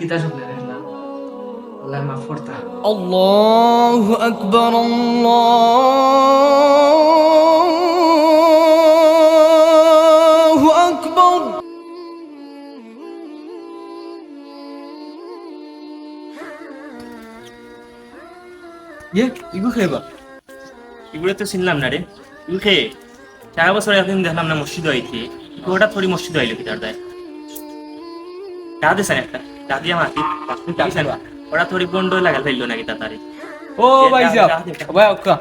কিতা স্বপ্নে দেখলাম আল্লাহ মাফ করতা আল্লাহ আকবর আল্লাহ আকবর ইয়ে ইগু খাইবা? এগুলো তো চিনলাম না রে। ইগু খেয়ে সারা বছর একদিন দেখলাম না মসজিদ হইতে ওটা থরি মসজিদ হইল কি তার দায় একটা। স্যার মাতি আমার হাতি ওরা থোড়ি বন্ড লাগাল ফেলল নাকি তাড়াতাড়ি ও ভাই সাহেব ভাই ওকা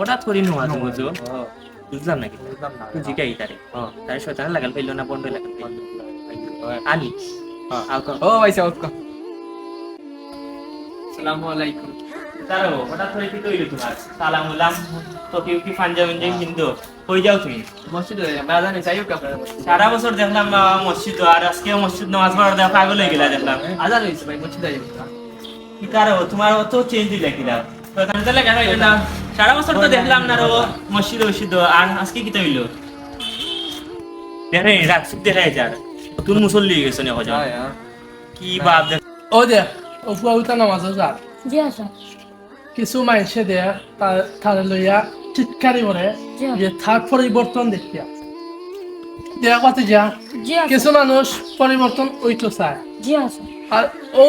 ওটা থোড়ি নোয়া বুঝো বুঝলাম নাকি? তুই জিগাই তারে তারে শয়তান লাগাল ফেলল না বন্ড লাগাল আনি। ও ভাই সাহেব ওকা আসসালামু আলাইকুম। তারো ওটা থোড়ি কি কইলো তোমার সালাম উলাম তো কি কি পাঞ্জাবি হিন্দু? কই যাও তুমি। মসজিদ আমরা জানি চাইও কি আপনার সারা বছর দেখলাম মসজিদ আর আজকে মসজিদ নামাজ পড়ার দেখা পাগল হয়ে গেলা দেখলাম। আজান হয়েছে ভাই মসজিদ আইও কি কারও তোমার অত চেঞ্জ দিলে কি দাও সারা বছর তো দেখলাম না রো মসজিদ মসজিদ আর আজকে কি হইল? দেখে রাত সুখ দেখা যায় আর তুমি মুসল্লি হয়ে গেছো না হজম কি বাপ দেখ ও দে ও ফুয়াউতা নামাজ যা জি আচ্ছা। কিছু মানুষে দে তার লইয়া চিৎকারি করে যে। তার পরিবর্তন দেখিয়া। দেয়া কথা যা। কিছু মানুষ পরিবর্তন ওইটো চায়। আর ও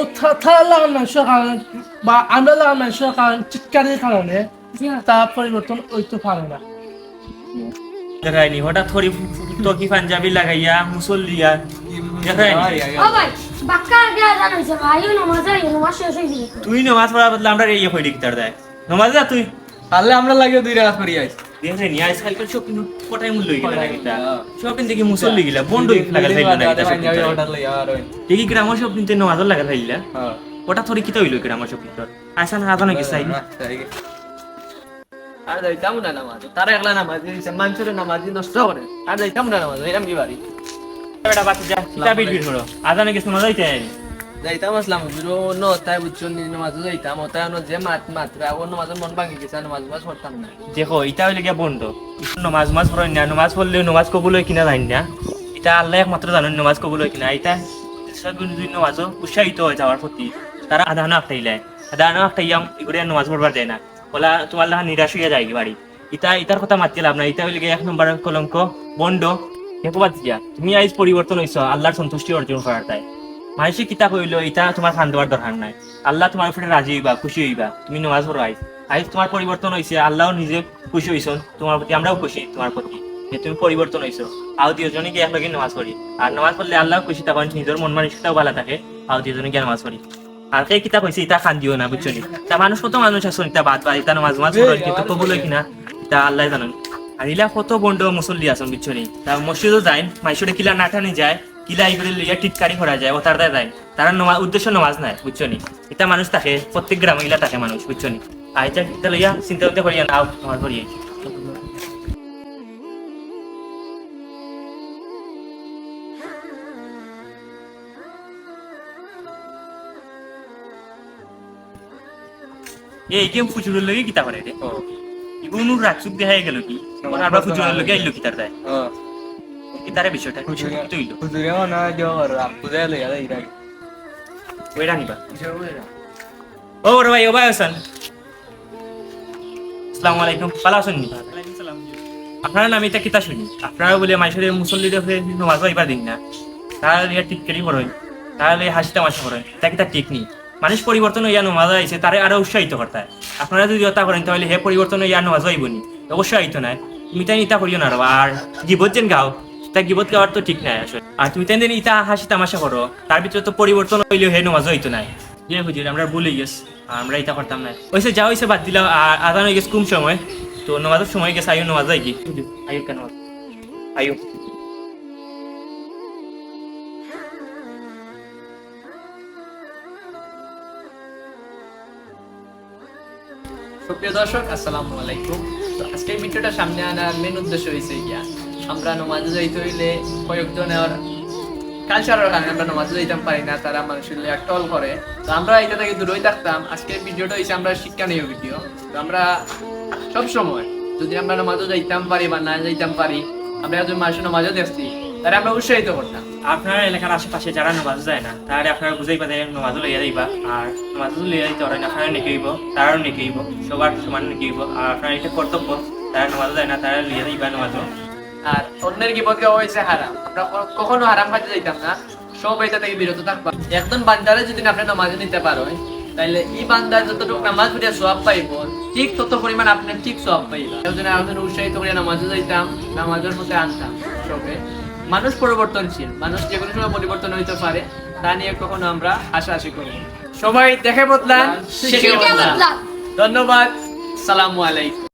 তার লাগান মানুষের কারণে বা আমরা লাগান মানুষের কারণে চিৎকারির কারণে আচ্ছা পরিবর্তন ওইতে পারে না। দেখায়নি হঠাৎ থরি টকি পাঞ্জাবি লাগাইয়া মুসল্লিয়া। দেখায়নি? হয়ে তুই নমাজ পড়ার বদলে আমরা ইয়ে হয়ে দিকতার দেয়। নমাজ যা তুই। তাহলে আমরা লাগে দুই রাত দেখে সব কিন্তু কোটাই মূল্য হয়ে গেল সব কিন্তু না সব দেখি কিন্তু ফেললা। হ্যাঁ। ওটা থরি কিতা হইল গ্রামের সব কিন্তু আসান নাকি চাই আর যাইতাম না নামাজ। তারা একলা নামাজ মানুষের নামাজ নষ্ট করে। আর যাইতাম না নামাজ এরম কি বাড়ি? বেটা বাচ্চা যা কিতা বিট বিট হলো। আজানে কিছু মজা হইতে? যাইতাম আসলাম। হুজুর ন তাই বুঝছ নামাজ যাইতাম। ও তাই যে মাত মাত্রা ও নামাজের মন ভাঙি গেছে নামাজ মাজ পড়তাম না। দেখো এটা হইলে গিয়া বন্ধ। নমাজ মাজ পড়েন না নমাজ পড়লে নমাজ কবুল হয় কিনা জানি না। এটা আল্লাহ একমাত্র জানেন নমাজ কবুল হয় কিনা। এটা সবগুলো যদি নমাজও উৎসাহিত হয়ে যাওয়ার প্রতি। তারা এগুলো নমাজ পড়বার দেয় না। বলা তোমার নিরাশ হইয়া যায় বাড়ি। ইটা ইটার কথা মাতি লাভ না ইটা হইলে এক নম্বর কলঙ্ক বন্ড দেখো দিয়া, তুমি আইজ পরিবর্তন হইছ আল্লাহর সন্তুষ্টি অর্জন করার তাই। মানুষের কিতাব হইল এটা তোমার খান দেওয়ার দরকার নাই। আল্লাহ তোমার উপরে রাজি হইবা, খুশি হইবা, তুমি নমাজ পড়ো আইজ। আইজ তোমার পরিবর্তন হয়েছে আল্লাহ নিজে খুশি হয়েছেন তোমার প্রতি আমরাও খুশি তোমার প্রতি যে তুমি পরিবর্তন হয়েছো আও দুজনে গিয়ে একলগে নামাজ পড়ি আর নামাজ পড়লে আল্লাহ খুশি তখন নিজের মন মানসিকতাও ভালো থাকে আও দুজনে গিয়ে নামাজ পড়ি আর সেই কিতাব হয়েছে ইটা খান দিও না বুঝছ তা মানুষ কত মানুষ আছে ইটা বাদ বা ইটা নামাজ মাজ কিন্তু কবুল হয় কিনা তা আল্লাহ জানেন। আর ইলা কত বন্ড মুসল্লি আছেন বুঝছ নি তা মসজিদও যায় মাইসুরে কিলা নাটানি যায়, কিলা ইগুলি লইয়া টিটকারি করা যায়, ও তার দ্বারা যায় তারা নমাজ উদ্দেশ্য নমাজ নাই বুঝছ নি এটা মানুষ থাকে, প্রত্যেক গ্রামে ইলা থাকে মানুষ বুঝছ নি আর এটা এটা লইয়া চিন্তা করতে করিয়া নাও আমার করিয়ে এই গেম ফুচুরের লগে কিতা করে রে? রাখসুক দেখা গেল কি? আমরা আইলো কিতার দেয় কিতারে বিষয়টা? বিষয়টা কি তৈল না নিবা। ও বড় ভাই ও ভাই হাসান আসসালামু আলাইকুম। আছেন নি? আপনার নাম এটা কিতা শুনি? আপনারা বলে মাইসের মুসল্লিদের হয়ে নামাজ দিন না। তাহলে ইয়া টিটকারি করেন তাহলে হাসি তামাশা করেন তা কিতা ঠিক নেই মানুষ পরিবর্তন হইয়া নমাজ আইছে, তারে আরও উৎসাহিত করতে হয়। আপনারা যদি ওটা করেন, তাহলে হে পরিবর্তন হইয়া নমাজ হইব নি। অবশ্যই আইতো নাই তুমি তাই ইটা করিও না। আর গিবত যেন গাও, তা গিবত গাওয়ার তো ঠিক নাই আসলে। আর তুমি তাই দিন ইটা হাসি তামাশা করো, তার ভিতরে তো পরিবর্তন হইলেও হে নমাজ হইতো নাই। যে হুজুর, আমরা ভুলে গেছ, আমরা ইতা করতাম না ওইসে যা হইছে বাদ দিলাম, আর আদান হয়ে গেছে কম সময়। তো নমাজের সময় গেছে আয়ু নমাজ যাই কি আয়ু কেন? আয়ু সুপ্রিয় দর্শক, আসসালামু আলাইকুম। তো ভিডিওটা সামনে আনার মেন উদ্দেশ্য হয়েছে আমরা নমাজে যাইতে হইলে কালচারের কারণে আমরা যাইতাম পারি না, তারা মানুষের টল করে। তো আমরা এটা থেকে দূরই থাকতাম। আজকের ভিডিওটা হয়েছে আমরা শিক্ষণীয় ভিডিও। তো আমরা সব সময় যদি আমরা নমাজে যাইতাম পারি বা না যাইতাম পারি, আমরা যদি মানুষের নমাজও দেখছি তাহলে আমরা উৎসাহিত করতাম। আপনার এলাকার আশেপাশে যারা নমাজ যায় না তারা আপনারা বুঝাইবা যে নমাজও লইয়া যাইবা। আর নমাজও লইয়া যাইতে পারেন, আপনারা নেকেইব তারাও নেকেইব সবার সমান নেকেইব আর আপনার এটা কর্তব্য, তারা নমাজও যায় না, তারা লইয়া যাইবা নমাজও। আর অন্যের গিবত গাওয়া হয়েছে হারাম? আমরা কখনো হারাম খাইতে যাইতাম না, সব এটা থেকে বিরত থাকবা। একজন বান্দারে যদি আপনি নামাজ নিতে পারো তাইলে এই বান্দার যতটুকু নামাজ পড়িয়া সোয়াব পাইব, ঠিক তত পরিমাণ আপনি ঠিক সোয়াব পাইবা। এই আমাদের উৎসাহিত করিয়া নামাজে যাইতাম, নামাজের মধ্যে আনতাম, সবে। মানুষ পরিবর্তনশীল মানুষ যে কোনো সময় পরিবর্তন হইতে পারে তা নিয়ে কখনো আমরা আশা আশি করি সবাই দেখে বদলান। বদলান। ধন্যবাদ সালামু আলাইকুম।